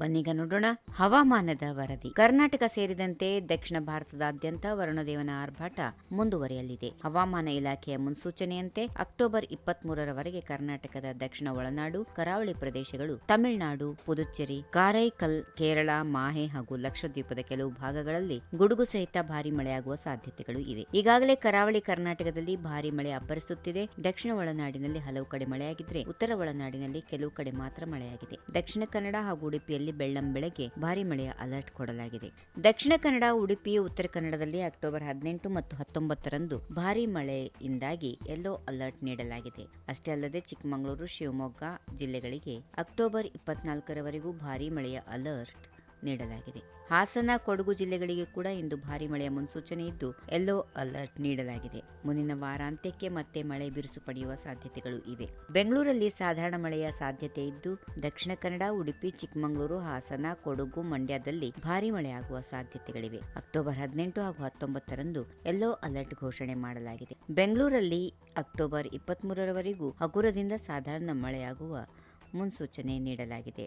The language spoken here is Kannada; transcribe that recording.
ಬನ್ನೀಗ ನೋಡೋಣ ಹವಾಮಾನದ ವರದಿ. ಕರ್ನಾಟಕ ಸೇರಿದಂತೆ ದಕ್ಷಿಣ ಭಾರತದಾದ್ಯಂತ ವರುಣದೇವನ ಆರ್ಭಾಟ ಮುಂದುವರಿಯಲಿದೆ. ಹವಾಮಾನ ಇಲಾಖೆಯ ಮುನ್ಸೂಚನೆಯಂತೆ ಅಕ್ಟೋಬರ್ ಇಪ್ಪತ್ತ್ ಮೂರರವರೆಗೆ ಕರ್ನಾಟಕದ ದಕ್ಷಿಣ ಒಳನಾಡು, ಕರಾವಳಿ ಪ್ರದೇಶಗಳು, ತಮಿಳುನಾಡು, ಪುದುಚೇರಿ, ಕಾರೈಕಲ್, ಕೇರಳ, ಮಾಹೆ ಹಾಗೂ ಲಕ್ಷದ್ವೀಪದ ಕೆಲವು ಭಾಗಗಳಲ್ಲಿ ಗುಡುಗು ಸಹಿತ ಭಾರಿ ಮಳೆಯಾಗುವ ಸಾಧ್ಯತೆಗಳು ಇವೆ. ಈಗಾಗಲೇ ಕರಾವಳಿ ಕರ್ನಾಟಕದಲ್ಲಿ ಭಾರಿ ಮಳೆ ಅಬ್ಬರಿಸುತ್ತಿದೆ. ದಕ್ಷಿಣ ಒಳನಾಡಿನಲ್ಲಿ ಹಲವು ಕಡೆ ಮಳೆಯಾಗಿದ್ರೆ ಉತ್ತರ ಒಳನಾಡಿನಲ್ಲಿ ಕೆಲವು ಕಡೆ ಮಾತ್ರ ಮಳೆಯಾಗಿದೆ. ದಕ್ಷಿಣ ಕನ್ನಡ ಹಾಗೂ ಉಡುಪಿಯಲ್ಲಿ ಬೆಳ್ಳಂ ಬೆಳಗ್ಗೆ ಭಾರಿ ಮಳೆಯ ಅಲರ್ಟ್ ಕೊಡಲಾಗಿದೆ. ದಕ್ಷಿಣ ಕನ್ನಡ, ಉಡುಪಿ, ಉತ್ತರ ಕನ್ನಡದಲ್ಲಿ ಅಕ್ಟೋಬರ್ ಹದಿನೆಂಟು ಮತ್ತು ಹತ್ತೊಂಬತ್ತರಂದು ಭಾರಿ ಮಳೆಯಿಂದಾಗಿ ಯೆಲ್ಲೋ ಅಲರ್ಟ್ ನೀಡಲಾಗಿದೆ. ಅಷ್ಟೇ ಅಲ್ಲದೆ ಚಿಕ್ಕಮಗಳೂರು, ಶಿವಮೊಗ್ಗ ಜಿಲ್ಲೆಗಳಿಗೆ ಅಕ್ಟೋಬರ್ ಇಪ್ಪತ್ನಾಲ್ಕರವರೆಗೂ ಭಾರಿ ಮಳೆಯ ಅಲರ್ಟ್ ನೀಡಲಾಗಿದೆ. ಹಾಸನ, ಕೊಡಗು ಜಿಲ್ಲೆಗಳಿಗೆ ಕೂಡ ಇಂದು ಭಾರಿ ಮಳೆಯ ಮುನ್ಸೂಚನೆ ಇದ್ದು, ಯೆಲ್ಲೋ ಅಲರ್ಟ್ ನೀಡಲಾಗಿದೆ. ಮುಂದಿನ ವಾರಾಂತ್ಯಕ್ಕೆ ಮತ್ತೆ ಮಳೆ ಬಿರುಸು ಪಡೆಯುವ ಸಾಧ್ಯತೆಗಳು ಇವೆ. ಬೆಂಗಳೂರಲ್ಲಿ ಸಾಧಾರಣ ಮಳೆಯ ಸಾಧ್ಯತೆ ಇದ್ದು, ದಕ್ಷಿಣ ಕನ್ನಡ, ಉಡುಪಿ, ಚಿಕ್ಕಮಗಳೂರು, ಹಾಸನ, ಕೊಡಗು, ಮಂಡ್ಯದಲ್ಲಿ ಭಾರಿ ಮಳೆಯಾಗುವ ಸಾಧ್ಯತೆಗಳಿವೆ. ಅಕ್ಟೋಬರ್ ಹದಿನೆಂಟು ಹಾಗೂ ಹತ್ತೊಂಬತ್ತರಂದು ಯೆಲ್ಲೋ ಅಲರ್ಟ್ ಘೋಷಣೆ ಮಾಡಲಾಗಿದೆ. ಬೆಂಗಳೂರಲ್ಲಿ ಅಕ್ಟೋಬರ್ ಇಪ್ಪತ್ಮೂರರವರೆಗೂ ಹಗುರದಿಂದ ಸಾಧಾರಣ ಮಳೆಯಾಗುವ ಮುನ್ಸೂಚನೆ ನೀಡಲಾಗಿದೆ.